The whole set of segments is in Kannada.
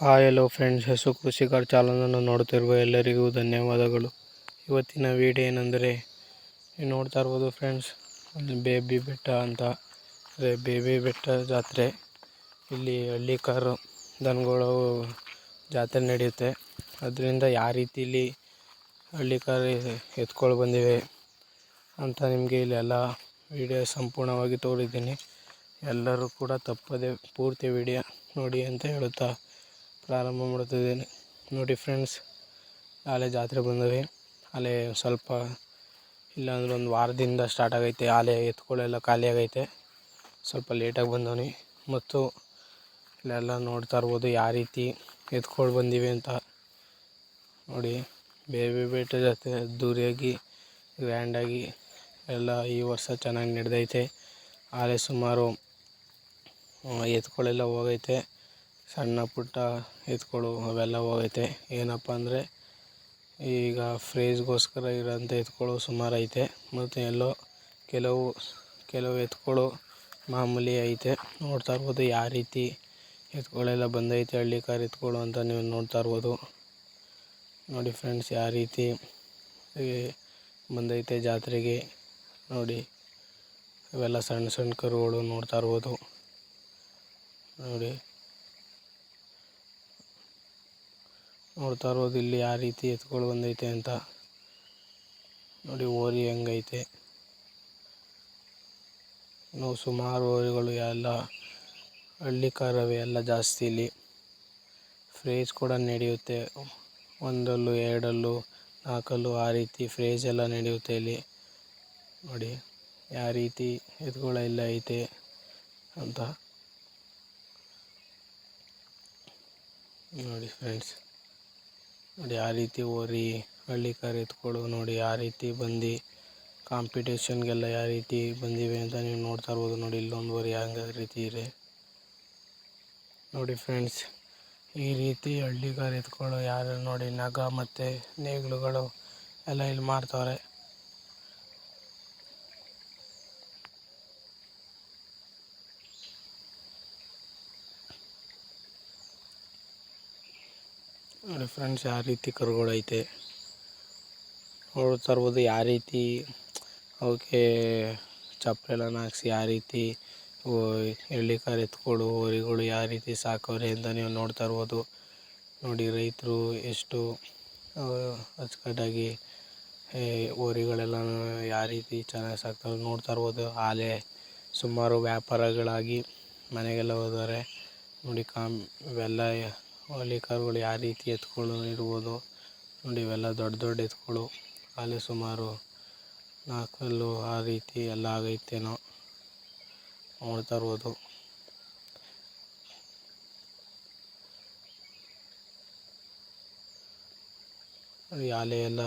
ಹಾಯ್ ಎಲ್ಲೋ ಫ್ರೆಂಡ್ಸ್ ಹೆಸರು ಕೃಷಿಕರ್ ಚಾನಲನ್ನು ನೋಡ್ತಿರುವ ಎಲ್ಲರಿಗೂ ಧನ್ಯವಾದಗಳು. ಇವತ್ತಿನ ವಿಡಿಯೋ ಏನೆಂದರೆ, ನೀವು ನೋಡ್ತಾ ಇರ್ಬೋದು ಫ್ರೆಂಡ್ಸ್ ಅಲ್ಲಿ ಬೇಬಿ ಬೆಟ್ಟ ಅಂತ. ಅಂದರೆ ಬೇಬಿ ಬೆಟ್ಟ ಜಾತ್ರೆ. ಇಲ್ಲಿ ಹಳ್ಳಿ ಕಾರು ದನಗಳು ಜಾತ್ರೆ ನಡೆಯುತ್ತೆ. ಅದರಿಂದ ಯಾವ ರೀತಿಲಿ ಹಳ್ಳಿ ಕಾರು ಎತ್ಕೊಂಡು ಬಂದಿವೆ ಅಂತ ನಿಮಗೆ ಇಲ್ಲೆಲ್ಲ ವಿಡಿಯೋ ಸಂಪೂರ್ಣವಾಗಿ ತೋರಿದ್ದೀನಿ. ಎಲ್ಲರೂ ಕೂಡ ತಪ್ಪದೆ ಪೂರ್ತಿ ವಿಡಿಯೋ ನೋಡಿ ಅಂತ ಹೇಳುತ್ತಾ ಪ್ರಾರಂಭ ಮಾಡುತ್ತಿದ್ದೇನೆ. ನೋಡಿ ಫ್ರೆಂಡ್ಸ್ ನಾಳೆ ಜಾತ್ರೆ ಬಂದವೆ. ಅಲ್ಲೇ ಸ್ವಲ್ಪ ಇಲ್ಲಾಂದ್ರೆ ಒಂದು ವಾರದಿಂದ ಸ್ಟಾರ್ಟ್ ಆಗೈತೆ. ಆಲೆ ಎತ್ಕೊಳ್ಳೆಲ್ಲ ಖಾಲಿಯಾಗೈತೆ ಸ್ವಲ್ಪ ಲೇಟಾಗಿ ಬಂದವನಿ. ಮತ್ತು ಇಲ್ಲೆಲ್ಲ ನೋಡ್ತಾ ಇರ್ಬೋದು ಯಾವ ರೀತಿ ಎತ್ಕೊಂಡು ಬಂದಿವೆ ಅಂತ. ನೋಡಿ ಬೇರೆ ಬೇಟೆ ಜೊತೆ ದೂರಿಯಾಗಿ ಗ್ರ್ಯಾಂಡಾಗಿ ಎಲ್ಲ ಈ ವರ್ಷ ಚೆನ್ನಾಗಿ ನಡೆದೈತೆ. ಆಲೆ ಸುಮಾರು ಎತ್ಕೊಳ್ಳೆಲ್ಲ ಹೋಗೈತೆ. ಸಣ್ಣ ಪುಟ್ಟ ಎತ್ಕೊಳು ಅವೆಲ್ಲ ಹೋಗೈತೆ. ಏನಪ್ಪ ಅಂದರೆ ಈಗ ಫ್ರೇಜ್ಗೋಸ್ಕರ ಇರೋಂಥ ಎತ್ಕೊಳು ಸುಮಾರು ಐತೆ. ಮತ್ತು ಎಲ್ಲೋ ಕೆಲವು ಕೆಲವು ಎತ್ಕೊಳು ಮಾಮೂಲಿ ಐತೆ. ನೋಡ್ತಾ ಇರ್ಬೋದು ಯಾವ ರೀತಿ ಎತ್ಗಳೆಲ್ಲ ಬಂದೈತೆ, ಹಳ್ಳಿ ಕಾರ್ ಎತ್ಕೊಳು ಅಂತ ನೀವು ನೋಡ್ತಾ ಇರ್ಬೋದು. ನೋಡಿ ಫ್ರೆಂಡ್ಸ್, ಯಾವ ರೀತಿ ಬಂದೈತೆ ಜಾತ್ರೆಗೆ. ನೋಡಿ, ಇವೆಲ್ಲ ಸಣ್ಣ ಸಣ್ಣ ಕರುಗಳು ನೋಡ್ತಾ ಇರ್ಬೋದು. ನೋಡಿ. ನೋಡ್ತಾ ಇರ್ಬೋದು, ಇಲ್ಲಿ ಯಾವ ರೀತಿ ಎತ್ಕೊಂಡು ಬಂದೈತೆ ಅಂತ. ನೋಡಿ, ಓರಿ ಹೆಂಗೈತೆ. ಇನ್ನು ಸುಮಾರು ಓರಿಗಳು ಎಲ್ಲ ಹಳ್ಳಿ ಕಾರವೇ ಎಲ್ಲ ಜಾಸ್ತಿ ಇಲ್ಲಿ. ಫ್ರೇಜ್ ಕೂಡ ನಡೆಯುತ್ತೆ. ಒಂದಲ್ಲು, ಎರಡಲ್ಲು, ನಾಲ್ಕಲ್ಲು ಆ ರೀತಿ ಫ್ರೇಜ್ ಎಲ್ಲ ನಡೆಯುತ್ತೆ ಇಲ್ಲಿ. ನೋಡಿ, ಯಾವ ರೀತಿ ಎತ್ಗಳೆಲ್ಲ ಐತೆ ಅಂತ. ನೋಡಿ, ಫ್ರೆಂಡ್ಸ್. ನೋಡಿ ಆ ರೀತಿ ಓರಿ ಹಳ್ಳಿ ಕಾರ್ ಎತ್ಕೊಳು ನೋಡಿ ಆ ರೀತಿ ಬಂದು ಕಾಂಪಿಟೇಷನ್ಗೆಲ್ಲ ಯಾವ ರೀತಿ ಬಂದಿವೆ ಅಂತ ನೀವು ನೋಡ್ತಾ ಇರ್ಬೋದು. ನೋಡಿ ಇಲ್ಲೊಂದು ಓರಿ ಹಂಗ ರೀತಿ ಇದೆ. ನೋಡಿ ಫ್ರೆಂಡ್ಸ್ ಈ ರೀತಿ ಹಳ್ಳಿ ಕಾರ್ ಎತ್ಗಳು ಯಾರು ನೋಡಿ ನಗ ಮತ್ತು ನೇಗಿಲುಗಳು ಎಲ್ಲ ಇಲ್ಲಿ ಮಾಡ್ತವ್ರೆ ನೋಡಿ ಫ್ರೆಂಡ್ಸ್ ಯಾವ ರೀತಿ ಕರುಗಳೈತೆ ನೋಡ್ತಾ ಇರ್ಬೋದು ಯಾವ ರೀತಿ, ಅವಕ್ಕೆ ಚಪ್ಪಲೆಲ್ಲ ಹಾಕ್ಸಿ ಯಾವ ರೀತಿ ಎಳ್ಳಿ ಕಾರ್ ಎತ್ಕೊಳ್ಳು ಹೋರಿಗಳು ಯಾವ ರೀತಿ ಸಾಕವ್ರೆ ಅಂತ ನೀವು ನೋಡ್ತಾ ಇರ್ಬೋದು. ನೋಡಿ ರೈತರು ಎಷ್ಟು ಅಚ್ಚುಕಟ್ಟಾಗಿ ಹೋರಿಗಳೆಲ್ಲ ಯಾವ ರೀತಿ ಚೆನ್ನಾಗಿ ಸಾಕ್ತಾರೆ ನೋಡ್ತಾ ಇರ್ಬೋದು. ಆಲೆ ಸುಮಾರು ವ್ಯಾಪಾರಗಳಾಗಿ ಮನೆಗೆಲ್ಲ ಹೋದರೆ, ನೋಡಿ ಕಾಮ್, ಇವೆಲ್ಲ ಹಳ್ಳಿ ಕಾರುಗಳು ಯಾವ ರೀತಿ ಎತ್ತುಗಳು ಇರ್ಬೋದು ನೋಡಿ, ಇವೆಲ್ಲ ದೊಡ್ಡ ದೊಡ್ಡ ಎತ್ಗಳು ಅಲ್ಲಿ ಸುಮಾರು ನಾಲ್ಕಲ್ಲು ಆ ರೀತಿ ಎಲ್ಲ ಆಗೈತೇನೋ ನೋಡ್ತಾ ಇರ್ಬೋದು. ಆಲೆ ಎಲ್ಲ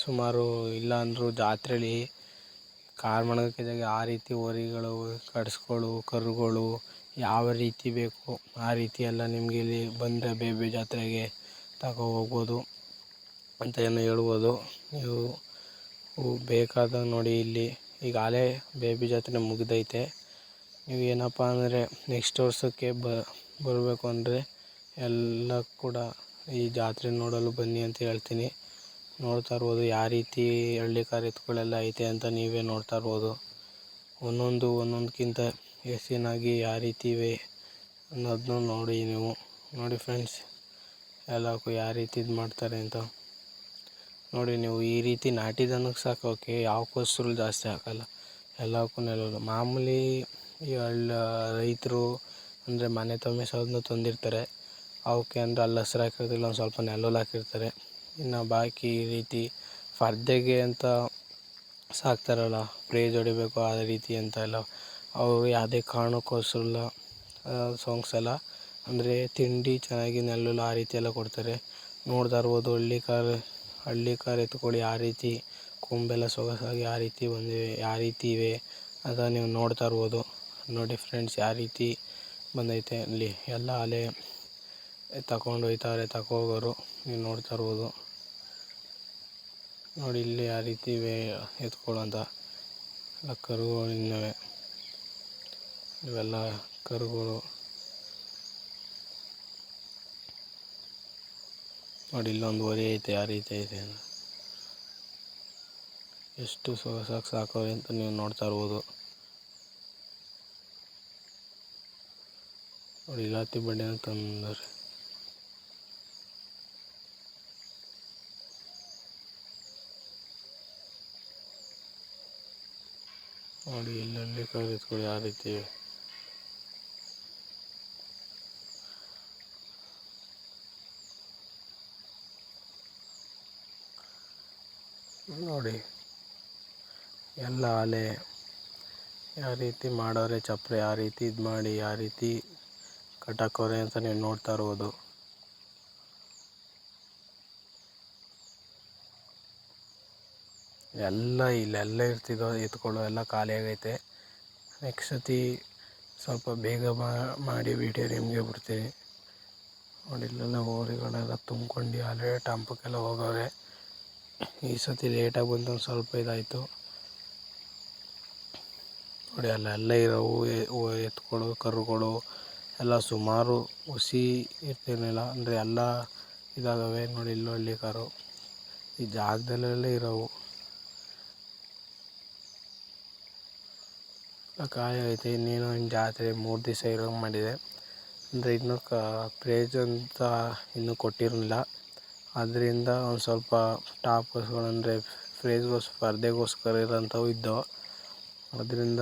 ಸುಮಾರು ಇಲ್ಲ ಅಂದರೂ ಜಾತ್ರೆಲಿ ಕಾರ್ ಮಣಗಕ್ಕಿದ್ದಾಗ ಆ ರೀತಿ ಹೋರಿಗಳು ಕಡ್ಸ್ಗಳು ಕರುಗಳು ಯಾವ ರೀತಿ ಬೇಕು ಆ ರೀತಿ ಎಲ್ಲ ನಿಮಗೆ ಇಲ್ಲಿ ಬಂದರೆ ಬೇಬಿ ಜಾತ್ರೆಗೆ ತಗೋ ಹೋಗ್ಬೋದು ಅಂತ ಏನು ಹೇಳ್ಬೋದು. ನೀವು ಬೇಕಾದ ನೋಡಿ ಇಲ್ಲಿ ಈಗಾಗಲೇ ಬೇಬಿ ಜಾತ್ರೆ ಮುಗಿದೈತೆ. ನೀವು ಏನಪ್ಪ ಅಂದರೆ ನೆಕ್ಸ್ಟ್ ವರ್ಷಕ್ಕೆ ಬರಬೇಕು ಅಂದರೆ ಎಲ್ಲ ಕೂಡ ಈ ಜಾತ್ರೆ ನೋಡಲು ಬನ್ನಿ ಅಂತ ಹೇಳ್ತೀನಿ. ನೋಡ್ತಾ ಇರ್ಬೋದು ಯಾವ ರೀತಿ ಹಳ್ಳಿ ಕಾರ್ಯಗಳೆಲ್ಲ ಐತೆ ಅಂತ ನೀವೇ ನೋಡ್ತಾ ಇರ್ಬೋದು. ಒಂದೊಂದು ಒಂದೊಂದಕ್ಕಿಂತ ಹೆಚ್ಚಿನಾಗಿ ಯಾವ ರೀತಿ ಇವೆ ಅನ್ನೋದನ್ನು ನೋಡಿ ನೀವು. ನೋಡಿ ಫ್ರೆಂಡ್ಸ್ ಎಲ್ಲಕ್ಕೂ ಯಾವ ರೀತಿ ಇದು ಮಾಡ್ತಾರೆ ಅಂತ. ನೋಡಿ ನೀವು ಈ ರೀತಿ ನಾಟಿ ದನಕ್ಕೆ ಸಾಕೋಕೆ ಯಾವ ಕೋಸರು ಜಾಸ್ತಿ ಹಾಕಲ್ಲ. ಎಲ್ಲಕ್ಕೂ ನೆಲಲು ಮಾಮೂಲಿ ಈ ಹಳ್ಳ ರೈತರು ಅಂದರೆ ಮನೆ ತಮ್ಮಿಸೋದನ್ನ ತಂದಿರ್ತಾರೆ. ಅವಕ್ಕೆ ಅಂದರೆ ಅಲ್ಲಿ ಹಸ್ರು ಹಾಕಿರೋದಿಲ್ಲ ಒಂದು ಸ್ವಲ್ಪ ನೆಲಲ್ಲಿ ಹಾಕಿರ್ತಾರೆ. ಇನ್ನು ಬಾಕಿ ಈ ರೀತಿ ಫರ್ದೆಗೆ ಅಂತ ಸಾಕ್ತಾರಲ್ಲ ಪ್ರೇಜ್ ಹೊಡಿಬೇಕು ಆ ರೀತಿ ಅಂತ ಎಲ್ಲ. ಅವರು ಯಾವುದೇ ಕಾರಣಕ್ಕೋಸ್ಕರಲ್ಲ ಸಾಂಗ್ಸ್ ಎಲ್ಲ. ಅಂದರೆ ತಿಂಡಿ ಚೆನ್ನಾಗಿ ನೆಲ್ಲುಲ್ಲ ಆ ರೀತಿ ಎಲ್ಲ ಕೊಡ್ತಾರೆ. ನೋಡ್ತಾ ಇರ್ಬೋದು, ಹಳ್ಳಿ ಕಾರ್ ಹಳ್ಳಿ ಕಾರ್ ಎತ್ಕೊಳ್ಳಿ ಯಾವ ರೀತಿ, ಕೊಂಬೆಲ್ಲ ಸೊಗಸಾಗಿ ಯಾವ ರೀತಿ ಬಂದಿವೆ ಯಾವ ರೀತಿ ಇವೆ ಅಂತ ನೀವು ನೋಡ್ತಾ ಇರ್ಬೋದು. ನೋಡಿ ಫ್ರೆಂಡ್ಸ್ ಯಾವ ರೀತಿ ಬಂದೈತೆ. ಅಲ್ಲಿ ಎಲ್ಲ ಅಲೆ ತಗೊಂಡು ಹೋಯ್ತಾರೆ ತಗೋಗೋರು ನೀವು ನೋಡ್ತಾ ಇರ್ಬೋದು. ನೋಡಿ, ಇಲ್ಲಿ ಯಾವ ರೀತಿ ಇವೆ ಎತ್ಕೊಳ್ಳೋ ಅಂತ ಎಲ್ಲ ಕರುಗಳು ಇನ್ನವೆ. ಇವೆಲ್ಲ ಕರುಗಳು. ನೋಡಿ, ಇಲ್ಲೊಂದು ಹೊರಿ ಐತೆ ಯಾವ ರೀತಿ ಐತೆ ಎಷ್ಟು ಸೊಗಸಾಗಿ ಸಾಕವ್ರೆ ಅಂತ ನೀವು ನೋಡ್ತಾ ಇರ್ಬೋದು. ನೋಡಿ, ಇಲಾತಿ ಬಡ್ಡಿನ ತಂದರೆ ನೋಡಿ ಇಲ್ಲಲ್ಲಿ ಕರೆದುಕೊಳ್ಳಿ ಯಾವ ರೀತಿ ಇವೆ. ನೋಡಿ ಎಲ್ಲ ಅಲೆ ಯಾವ ರೀತಿ ಮಾಡೋರೆ ಚಪ್ಪರೆ ಯಾವ ರೀತಿ ಇದು ಮಾಡಿ ಯಾವ ರೀತಿ ಕಟ್ಟಾಕವ್ರೆ ಅಂತ ನೀವು ನೋಡ್ತಾ ಇರ್ಬೋದು. ಎಲ್ಲ ಇಲ್ಲೆಲ್ಲ ಇರ್ತಿದ್ದೋ ಎತ್ಕೊಳ್ಳೋ ಎಲ್ಲ ಖಾಲಿ ಆಗೈತೆ. ನೆಕ್ಸ್ಟ್ ಸತಿ ಸ್ವಲ್ಪ ಬೇಗ ಮಾಡಿ ವಿಡಿಯೋ ನಿಮಗೆ ಬಿಡ್ತೀನಿ. ನೋಡಿ, ಇಲ್ಲೆಲ್ಲ ಹೋರಿಗಳೆಲ್ಲ ತುಂಬ್ಕೊಂಡು ಅಲ್ಲೇ ಟಂಪಕ್ಕೆಲ್ಲ ಹೋಗವ್ರೆ ಈ ಸತಿ ಲೇಟಾಗಿ ಬಂದು ಸ್ವಲ್ಪ ಇದಾಯಿತು. ನೋಡಿ ಅಲ್ಲೆಲ್ಲ ಇರೋವು, ಎ- ಎತ್ತುಗಳು ಕರುಗಳು ಎಲ್ಲ ಸುಮಾರು ಹುಸಿ ಇರ್ತಿರಲಿಲ್ಲ ಅಂದರೆ ಎಲ್ಲ ಇದಾಗವೆ ನೋಡಿ, ಇಲ್ಲೂ ಹಳ್ಳಿ ಕಾರು. ಈ ಜಾಗದಲ್ಲೆಲ್ಲ ಇರೋವು. ಕಾಯಿ ಐತೆ ಇನ್ನೇನು ಇನ್ನು ಜಾತ್ರೆ ಮೂರು ದಿವಸ ಇರೋಂಗೆ ಮಾಡಿದೆ. ಅಂದರೆ ಇನ್ನೂ ಕ ಪ್ರೇಜ್ ಅಂತ ಇನ್ನೂ ಕೊಟ್ಟಿರಲಿಲ್ಲ. ಅದರಿಂದ ಒಂದು ಸ್ವಲ್ಪ ಟಾಪರ್ಸ್ಗಳು ಅಂದರೆ ಪ್ರೈಸ್ಗೋಸ್, ಸ್ಪರ್ಧೆಗೋಸ್ಕರ ಇರೋಂಥವು ಇದ್ದವು. ಅದರಿಂದ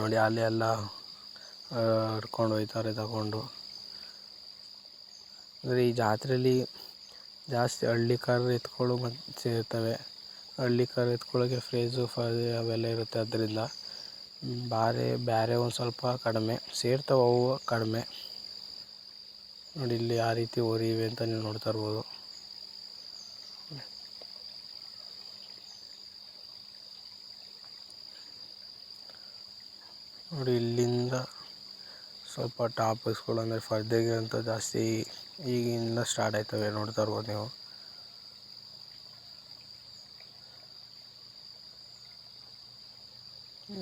ನೋಡಿ ಅಲ್ಲಿ ಎಲ್ಲ ಹಿಡ್ಕೊಂಡು ಹೋಗ್ತಾರೆ ತಗೊಂಡು. ಅಂದರೆ ಈ ಜಾತ್ರೆಯಲ್ಲಿ ಜಾಸ್ತಿ ಹಳ್ಳಿ ಕಾರ್ ಎತ್ಕೊಳ್ಳೋ ಮತ್ತು ಸೇರ್ತವೆ. ಹಳ್ಳಿ ಕಾರ್ ಎತ್ಕೊಳ್ಳೋಕ್ಕೆ ಫ್ರೇಜು ಫೈ ಅವೆಲ್ಲ ಇರುತ್ತೆ. ಅದರಿಂದ ಬಾರೆ ಬೇರೆ ಒಂದು ಸ್ವಲ್ಪ ಕಡಿಮೆ. ಸೇರ್ತವೆ ಅವು ಕಡಿಮೆ. ನೋಡಿ, ಇಲ್ಲಿ ಯಾವ ರೀತಿ ಹೋರಿವೆ ಅಂತ ನೀವು ನೋಡ್ತಾ ಇರ್ಬೋದು. ನೋಡಿ, ಇಲ್ಲಿಂದ ಸ್ವಲ್ಪ ಟಾಪಿಕ್ಸ್ಗಳು ಅಂದರೆ ಫರ್ದೆಗೆ ಅಂತ ಜಾಸ್ತಿ ಈಗಿಂದ ಸ್ಟಾರ್ಟ್ ಆಯ್ತವೆ, ನೋಡ್ತಾ ಇರ್ಬೋದು ನೀವು.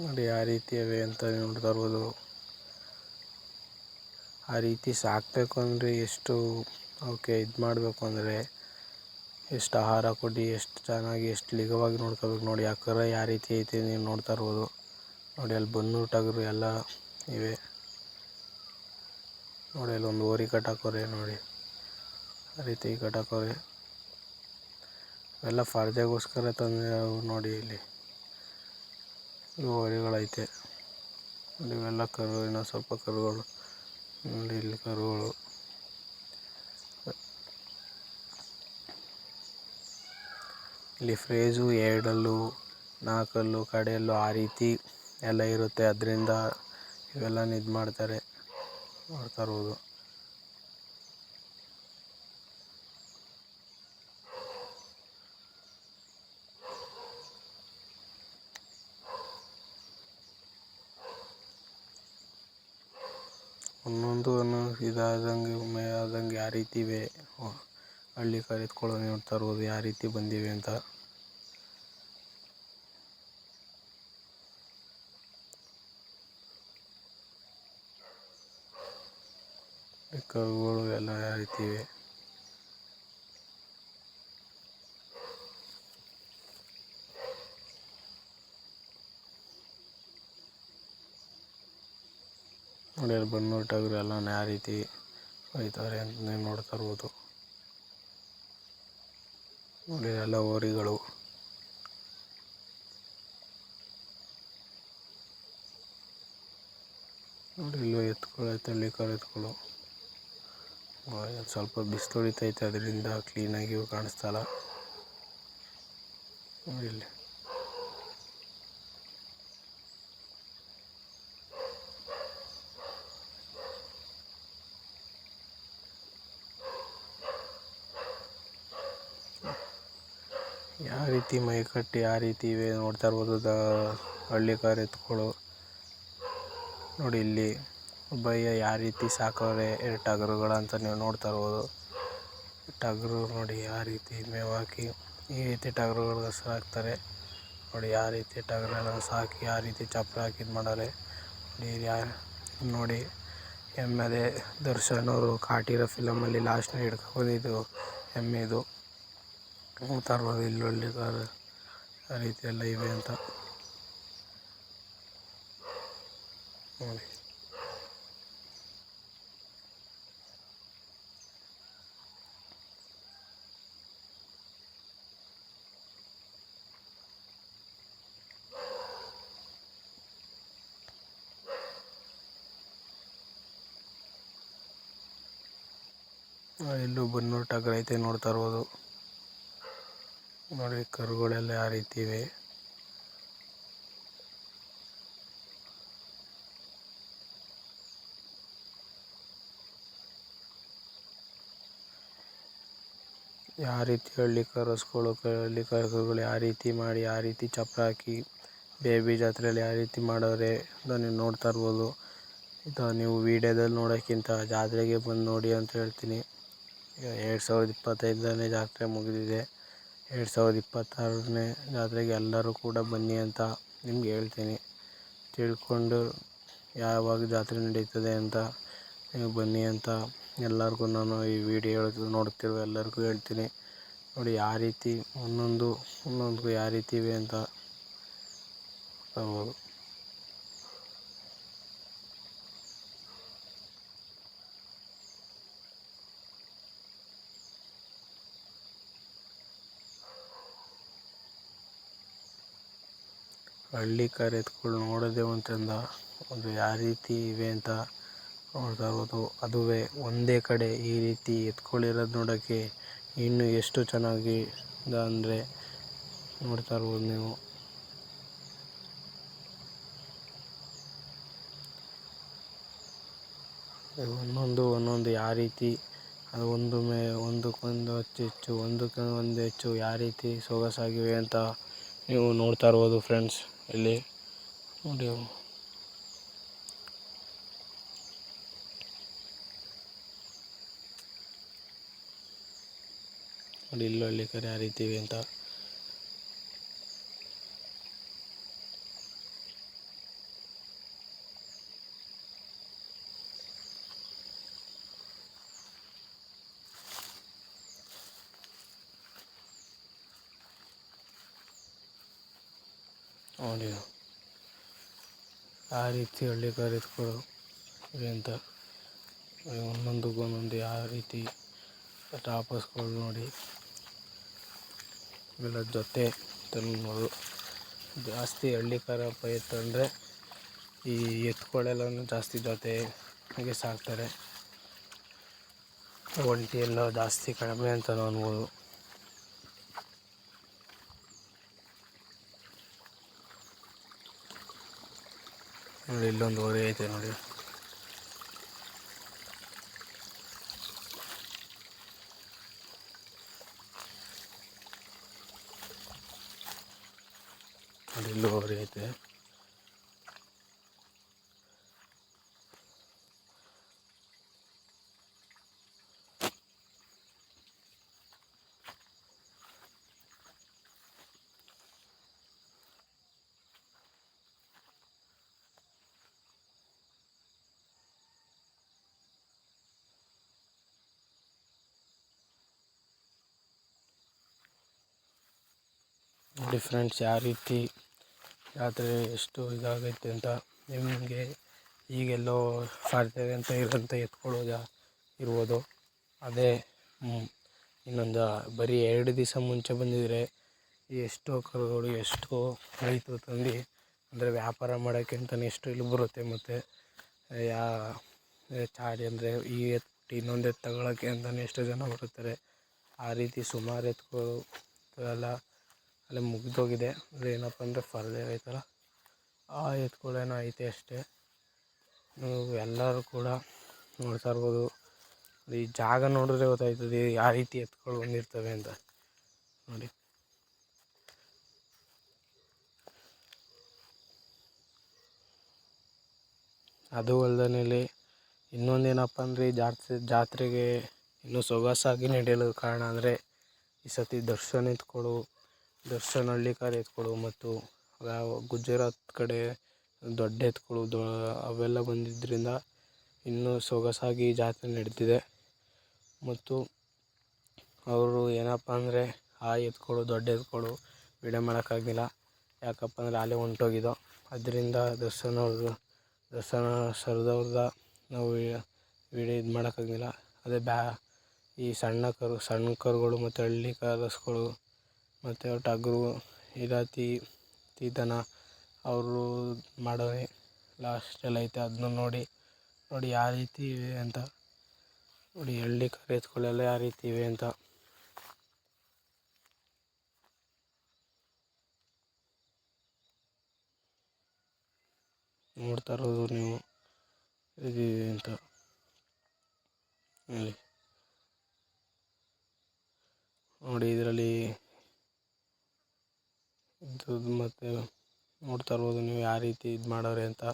ನೋಡಿ ಯಾವ ರೀತಿ ಅವೆ ಅಂತ ನೋಡ್ತಾ ಇರ್ಬೋದು. ಆ ರೀತಿ ಸಾಕಬೇಕು ಅಂದರೆ ಎಷ್ಟು ಅವಕ್ಕೆ ಇದು ಮಾಡಬೇಕು ಅಂದರೆ ಎಷ್ಟು ಆಹಾರ ಕೊಡಿ, ಎಷ್ಟು ಚೆನ್ನಾಗಿ, ಎಷ್ಟು ಲಿಗವಾಗಿ ನೋಡ್ಕೋಬೇಕು ನೋಡಿ, ಆ ಕರ ಯಾವ ರೀತಿ ಐತೆ ನೀವು ನೋಡ್ತಾ ಇರ್ಬೋದು. ನೋಡಿ, ಅಲ್ಲಿ ಬನ್ನೂರು ಟಗರು ಎಲ್ಲ ಇವೆ. ನೋಡಿ, ಅಲ್ಲಿ ಒಂದು ಹೋರಿ ಕಟ್ಟಾಕವ್ರೆ ನೋಡಿ. ಆ ರೀತಿ ಕಟ್ಟಾಕವ್ರೆ ಎಲ್ಲ ಸ್ಪರ್ಧೆಗೋಸ್ಕರ ತಂದಿರೋ ನೋಡಿ ಇಲ್ಲಿ. ಇವು ನೋಡಿ, ಇವೆಲ್ಲ ಕರು, ಇನ್ನೂ ಸ್ವಲ್ಪ ಕರುಗಳು. ನೋಡಿ, ಇಲ್ಲಿ ಕರುಗಳು. ಇಲ್ಲಿ ಫ್ರೇಜು, ಎರಡಲ್ಲೂ, ನಾಲ್ಕಲ್ಲು, ಕಡೆಯಲ್ಲೂ, ಆ ರೀತಿ. ಎಲ್ಲ ಇರುತ್ತೆ. ಅದರಿಂದ ಇವೆಲ್ಲ ಇದು ಮಾಡ್ತಾರೆ. ಮಾಡ್ತಾ ಇರ್ಬೋದು. ಒಂದೊಂದು ಇದಾದಂಗೆ ಒಮ್ಮೆ ಆದಂಗೆ ಯಾವ ರೀತಿ ಇವೆ. ಹಳ್ಳಿ ಕಡೆ ಎತ್ಕೊಳ್ಳೋದು ನೋಡ್ತಾ ಇರ್ಬೋದು. ಯಾವ ರೀತಿ ಬಂದಿವೆ ಅಂತ. ಕರುಗಳು ಎಲ್ಲ ಯಾವ ರೀತಿ ನೋಡಿ, ಅಲ್ಲಿ ಟಗರು ಎಲ್ಲ ಯಾವ ರೀತಿ ಒಯ್ತಾರೆ ಅಂತ ನೋಡ್ತಾ ಇರ್ಬೋದು. ನೋಡಿ, ಎಲ್ಲ ಹೋರಿಗಳು. ನೋಡಿ, ಇಲ್ಲೂ ಎತ್ಕೊಳ್ಳೋ ಕಾರ್ ಎತ್ಕೊಳ್ಳೋ. ಸ್ವಲ್ಪ ಬಿಸಿಲು ಹೊಡಿತೈತೆ, ಅದರಿಂದ ಕ್ಲೀನಾಗಿ ಕಾಣಿಸ್ತಲ್ಲ ಇಲ್ಲಿ. ಯಾವ ರೀತಿ ಮೈ ಕಟ್ಟಿ ಯಾವ ರೀತಿ ಇವೆ ನೋಡ್ತಾ ಇರ್ಬೋದು, ದ ಹಳ್ಳಿ ಕಾರ್ ಎತ್ಕೊಳ್ಳೋ. ನೋಡಿ ಇಲ್ಲಿ. ಒಬ್ಬಯ್ಯ ಯಾವ ರೀತಿ ಸಾಕವ್ರೆ ಎರಡು ಟಗರುಗಳು ಅಂತ ನೀವು ನೋಡ್ತಾ ಇರ್ಬೋದು. ಟಗರು ನೋಡಿ ಯಾವ ರೀತಿ ಮೇವು ಹಾಕಿ ಈ ರೀತಿ ಟಗರುಗಳು ಹಾಕ್ತಾರೆ. ನೋಡಿ ಯಾವ ರೀತಿ ಟಗರುಗಳನ್ನು ಸಾಕಿ ಯಾವ ರೀತಿ ಚಪ್ಪರ ಹಾಕಿ ಇದು ಮಾಡಾರೆ ನೋಡಿ ಯಾ ನೋಡಿ ಎಮ್ಮೆ ಅದೇ ದರ್ಶನ್ ಅವರು ಕಾಟಿರೋ ಫಿಲಮಲ್ಲಿ ಲಾಸ್ಟ್ನ ಹಿಡ್ಕೊಂಡಿದ್ದು ಎಮ್ಮೆ ಇದು. ನೋಡ್ತಾ ಇರ್ಬೋದು ಇಲ್ಲಿ ಒಳ್ಳೆ ಕಾರ್ ಆ ರೀತಿ ಎಲ್ಲ ಇವೆ ಅಂತ. ನೋಡಿ ಆ, ಇಲ್ಲೂ ಐತೆ ನೋಡ್ತಾ ಇರ್ಬೋದು. ನೋಡಿ, ಕರುಗಳೆಲ್ಲ ಯಾವ ರೀತಿ ಇವೆ. ಯಾವ ರೀತಿ ಹಳ್ಳಿ ಕರಸ್ಗಳು ಹಳ್ಳಿ ಕರುಗಳು ಯಾವ ರೀತಿ ಮಾಡಿ, ಯಾವ ರೀತಿ ಚಪ್ರ ಹಾಕಿ, ಬೇಬಿ ಜಾತ್ರೆಯಲ್ಲಿ ಯಾವ ರೀತಿ ಮಾಡವ್ರೆ ಅಂತ ನೀವು ನೋಡ್ತಾ ಇರ್ಬೋದು. ಇದು ನೀವು ವೀಡಿಯೋದಲ್ಲಿ ನೋಡೋಕ್ಕಿಂತ ಜಾತ್ರೆಗೆ ಬಂದು ನೋಡಿ ಅಂತ ಹೇಳ್ತೀನಿ. ಎರಡು ಸಾವಿರದ ಇಪ್ಪತ್ತೈದನೇ ಜಾತ್ರೆ ಮುಗಿದಿದೆ. ಎರಡು ಸಾವಿರದ ಇಪ್ಪತ್ತಾರನೇ ಜಾತ್ರೆಗೆ ಎಲ್ಲರೂ ಕೂಡ ಬನ್ನಿ ಅಂತ ನಿಮ್ಗೆ ಹೇಳ್ತೀನಿ. ತಿಳ್ಕೊಂಡು ಯಾವಾಗ ಜಾತ್ರೆ ನಡೀತದೆ ಅಂತ ನೀವು ಬನ್ನಿ ಅಂತ ಎಲ್ಲರಿಗೂ ನಾನು ಈ ವಿಡಿಯೋ ನೋಡ್ತಿರೋ ಎಲ್ಲರಿಗೂ ಹೇಳ್ತೀನಿ. ನೋಡಿ ಯಾವ ರೀತಿ ಒಂದೊಂದು ಒಂದೊಂದು ಯಾವ ರೀತಿ ಇವೆ ಅಂತ. ಹಳ್ಳಿ ಕಡೆ ಎತ್ಗಳು ನೋಡೋದೇ ಒಂದು ಚಂದ ಒಂದು ಯಾವ ರೀತಿ ಇವೆ ಅಂತ ನೋಡ್ತಾ ಇರ್ಬೋದು ಅದುವೇ ಒಂದೇ ಕಡೆ ಈ ರೀತಿ ಎತ್ಕೊಳ್ಳಿರೋದು ನೋಡೋಕ್ಕೆ ಇನ್ನು ಎಷ್ಟು ಚೆನ್ನಾಗಿ ಇದೆ ಅಂದರೆ ನೋಡ್ತಾ ಇರ್ಬೋದು ನೀವು ಒಂದೊಂದು ಒಂದೊಂದು ಯಾವ ರೀತಿ, ಅದು ಒಂದು ಮೇ ಒಂದಕ್ಕೊಂದು ಹೆಚ್ಚು ಹೆಚ್ಚು ಒಂದಕ್ಕೆ ಒಂದು ಹೆಚ್ಚು ಯಾವ ರೀತಿ ಸೊಗಸಾಗಿವೆ ಅಂತ ನೀವು ನೋಡ್ತಾ ಇರ್ಬೋದು ಫ್ರೆಂಡ್ಸ್ ಇಲ್ಲಿ ನೋಡಿ ನೋಡಿ ಇಲ್ಲಿ ಕರೆ ಆ ರೀತಿ ಇವೆ ಅಂತ ನೋಡಿ. ಆ ರೀತಿ ಹಳ್ಳಿ ಇವೆ ಅಂತ. ಒಂದೊಂದಕ್ಕೆ ಒಂದೊಂದು ಯಾವ ರೀತಿ ಟಾಪಸ್ಗಳು ನೋಡಿ. ಇವೆಲ್ಲ ಜೊತೆ ತಂದು ಜಾಸ್ತಿ ಹಳ್ಳಿ ಪೈ ಎತ್ತಂದರೆ ಈ ಎತ್ತುಗಳೆಲ್ಲನೂ ಜಾಸ್ತಿ ಜೊತೆ ಹಾಗೆ ಸಾಕ್ತಾರೆ. ಒಂಟಿ ಎಲ್ಲ ಜಾಸ್ತಿ ಕಡಿಮೆ ಅಂತ ಅನ್ಬೋದು ನೋಡಿ ಇಲ್ಲೊಂದು ಹೊರೆ ಐತೆ ನೋಡಿ. ನೋಡಿ ಇಲ್ಲೂ ಹೊರೆ ಐತೆ. ನೋಡಿ ಫ್ರೆಂಡ್ಸ್, ಯಾವ ರೀತಿ ಜಾತ್ರೆ ಎಷ್ಟು ಇದಾಗೈತೆ ಅಂತ ನಿಮಗೆ ಈಗೆಲ್ಲೋ ಸಾಧ್ಯ ಅಂತ ಇರೋಂಥ ಎತ್ಕೊಳ್ಳೋದು ಇರ್ಬೋದು. ಅದೇ ಇನ್ನೊಂದು ಬರೀ ಎರಡು ದಿವಸ ಮುಂಚೆ ಬಂದಿದ್ರೆ ಎಷ್ಟೋ ಕರುಗಳು, ಎಷ್ಟೋ ರೈತರು ತಂದು ಅಂದರೆ ವ್ಯಾಪಾರ ಮಾಡೋಕ್ಕೆ ಅಂತಲೇ ಎಷ್ಟು ಇಲ್ಲಿ ಬರುತ್ತೆ ಮತ್ತು, ಯಾ ಚಾರ್ಜ್ ಅಂದರೆ ಈ ಎತ್ತು ಇನ್ನೊಂದು ಎತ್ತು ತಗೊಳ್ಳೋಕ್ಕೆ ಅಂತಲೇ ಎಷ್ಟೋ ಜನ ಬರುತ್ತಾರೆ. ಆ ರೀತಿ ಸುಮಾರು ಎತ್ತುಗಳು ಎಲ್ಲ ಅಲ್ಲೇ ಮುಗಿದೋಗಿದೆ. ಅಂದರೆ ಏನಪ್ಪ ಅಂದರೆ ಫರ್ದೆ ಐತಲ್ಲ ಆ ಎತ್ಕೊಳ್ಳೇನೋ ಐತೆ ಅಷ್ಟೇ. ನೀವು ಎಲ್ಲರೂ ಕೂಡ ನೋಡ್ತಾ ಇರ್ಬೋದು ಈ ಜಾಗ ನೋಡಿದ್ರೆ ಗೊತ್ತಾಯ್ತದೆ ಯಾವ ರೀತಿ ಎತ್ಕೊಳ್ಳಿ ಬಂದಿರ್ತವೆ ಅಂತ. ನೋಡಿ. ಅದು ಅಲ್ದೇ ಇನ್ನೊಂದೇನಪ್ಪ ಅಂದರೆ ಜಾತ್ರೆ ಜಾತ್ರೆಗೆ ಇನ್ನೂ ಸೊಗಸಾಗಿ ನಡೆಯಲು ಕಾರಣ ಅಂದರೆ ಈ ಸತಿ ದರ್ಶನ ಎತ್ಗಳು ದರ್ಶನ್ ಹಳ್ಳಿಕಾರ್ ಎತ್ಗಳು ಮತ್ತು ಗುಜರಾತ್ ಕಡೆ ದೊಡ್ಡ ಎತ್ಗಳು ದೊ ಅವೆಲ್ಲ ಬಂದಿದ್ದರಿಂದ ಇನ್ನೂ ಸೊಗಸಾಗಿ ಜಾತ್ರೆ ನಡೀತಿದೆ. ಮತ್ತು ಅವರು ಏನಪ್ಪ ಅಂದರೆ ಆ ಎತ್ಕೊಳು ದೊಡ್ಡ ಎತ್ಕೊಳು ವಿಡಿಯೋ ಮಾಡೋಕ್ಕಾಗಿಲ್ಲ. ಯಾಕಪ್ಪ ಅಂದರೆ ಅಲ್ಲೇ ಹೊಂಟೋಗಿದ್ದು. ಅದರಿಂದ ದರ್ಶನ್ ಅವ್ರದ್ದು ದರ್ಶನ ಸರ್ದವ್ರ್ದು ನಾವು ವಿಡಿಯೋ ಇದು ಮಾಡೋಕ್ಕಾಗಿಲ್ಲ ಅದೇ ಬ್ಯಾ ಈ ಸಣ್ಣ ಕರು, ಸಣ್ಣ ಕರುಗಳು ಮತ್ತು ಹಳ್ಳಿ ಕರಸ್ಗಳು ಮತ್ತು ಟಗರು ಈ ರೀತಿ ತೀತನ ಅವರು ಲಾಸ್ಟ್ ಲಾಸ್ಟಲ್ಲಿ ಐತೆ ಅದನ್ನ ನೋಡಿ ನೋಡಿ ಯಾವ ರೀತಿ ಇವೆ ಅಂತ. ನೋಡಿ ಹಳ್ಳಿ ಕಾಲೇಜ್ಗಳೆಲ್ಲ ಯಾವ ರೀತಿ ಇವೆ ಅಂತ. ನೋಡ್ತಾ ಇರೋದು ನೀವು. ಇದೆ ಅಂತ. ನೋಡಿ ಇದರಲ್ಲಿ ಇದು ಮತ್ತು ನೋಡ್ತಾ ಇರ್ಬೋದು ನೀವು ಯಾವ ರೀತಿ ಇದು ಮಾಡವ್ರೆ ಅಂತ.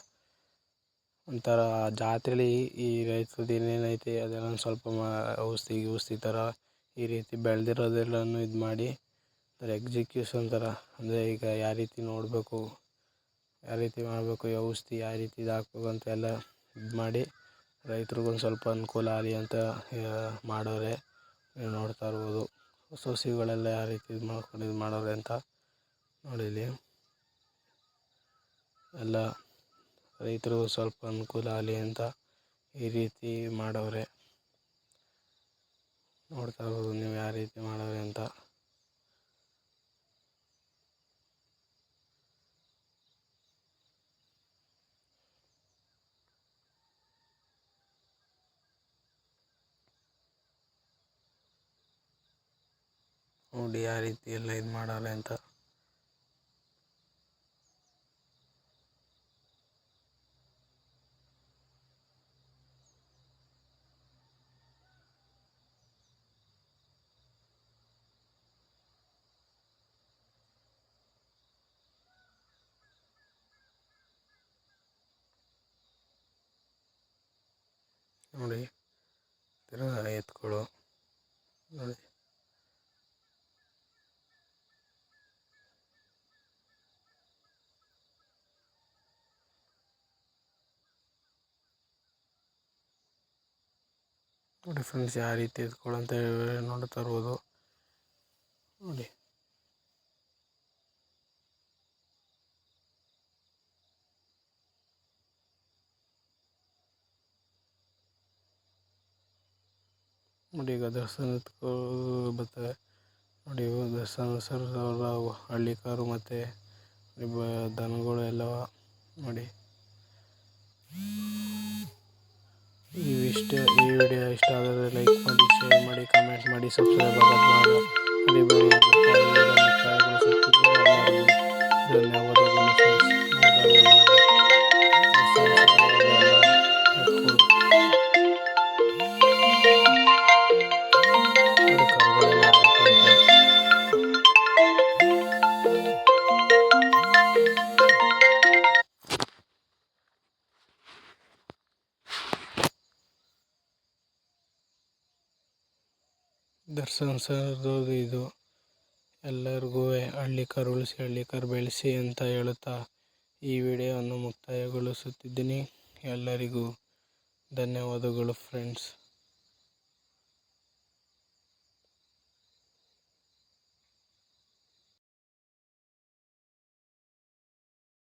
ಒಂಥರ ಜಾತ್ರೆಲಿ ಈ ರೈತರದ್ದು ಏನೇನೈತೆ ಅದೆಲ್ಲ ಒಂದು ಸ್ವಲ್ಪ ಮಾ ಔಷಧಿ ಗಿವ್ಷಧಿ ಥರ ಈ ರೀತಿ ಬೆಳೆದಿರೋದೆಲ್ಲನೂ ಇದು ಮಾಡಿ ಅದರ ಎಕ್ಸಿಕ್ಯೂಷನ್ ಥರ ಅಂದರೆ ಈಗ ಯಾವ ರೀತಿ ನೋಡಬೇಕು, ಯಾವ ರೀತಿ ಮಾಡಬೇಕು, ಈ ಔಷಧಿ ಯಾವ ರೀತಿ ಇದು ಹಾಕ್ಬೇಕು ಅಂತ ಎಲ್ಲ ಇದು ಮಾಡಿ ರೈತ್ರಿಗೊಂದು ಸ್ವಲ್ಪ ಅನುಕೂಲ ಆಗಲಿ ಅಂತ ಮಾಡವ್ರೆ ನೀವು ನೋಡ್ತಾ ಇರ್ಬೋದು. ಸಸಿಗಳೆಲ್ಲ ಯಾವ ರೀತಿ ಇದು ಮಾಡ್ಕೊಂಡು ಇದು ಮಾಡವ್ರೆ ಅಂತ. ನೋಡಿ ಎಲ್ಲ ರೈತರಿಗೂ ಸ್ವಲ್ಪ ಅನುಕೂಲ ಆಗಲಿ ಅಂತ ಈ ರೀತಿ ಮಾಡವ್ರೆ. ನೋಡ್ತಾ ಇರ್ಬೋದು ನೀವು ಯಾವ ರೀತಿ ಮಾಡವ್ರೆ ಅಂತ. ನೋಡಿ ಯಾವ ರೀತಿ ಎಲ್ಲ ಇದು ಮಾಡವ್ರೆ ಅಂತ. ನೋಡಿ ತಿರ್ಗಾ ಎತ್ತುಗಳು ನೋಡಿ. ನೋಡಿ ಫ್ರೆಂಡ್ಸ್ ಯಾವ ರೀತಿ ಎತ್ಕೊಳ್ಳೋ ಅಂತ ನೋಡ್ತಾ ಇರ್ಬೋದು ನೋಡಿ. ನೋಡಿ ಈಗ ದರ್ಶನ ಎತ್ಕೊಳ್ಳೋದು ಬರ್ತವೆ ನೋಡಿ ದರ್ಶನ್ ಸರ್ ಅವರ ಹಳ್ಳಿ ಕಾರು ಮತ್ತು ದನಗಳು ಎಲ್ಲವ ನೋಡಿ ಇವಿಷ್ಟೇ. ಈ ವಿಡಿಯೋ ಇಷ್ಟ ಆದರೆ ಲೈಕ್ ಮಾಡಿ, ಶೇರ್ ಮಾಡಿ, ಕಮೆಂಟ್ ಮಾಡಿ, ಸಬ್ಸ್ಕ್ರೈಬ್ ಆಗೋದು ಮಾಡಿ ಸರ್ದು ಇದು. ಎಲ್ಲರಿಗೂ ಹಳ್ಳಿ ಕರು ಉಳಿಸಿ, ಹಳ್ಳಿ ಕರು ಬೆಳೆಸಿ ಅಂತ ಹೇಳುತ್ತಾ ಈ ವಿಡಿಯೋವನ್ನು ಮುಕ್ತಾಯಗೊಳಿಸುತ್ತಿದ್ದೀನಿ. ಎಲ್ಲರಿಗೂ ಧನ್ಯವಾದಗಳು ಫ್ರೆಂಡ್ಸ್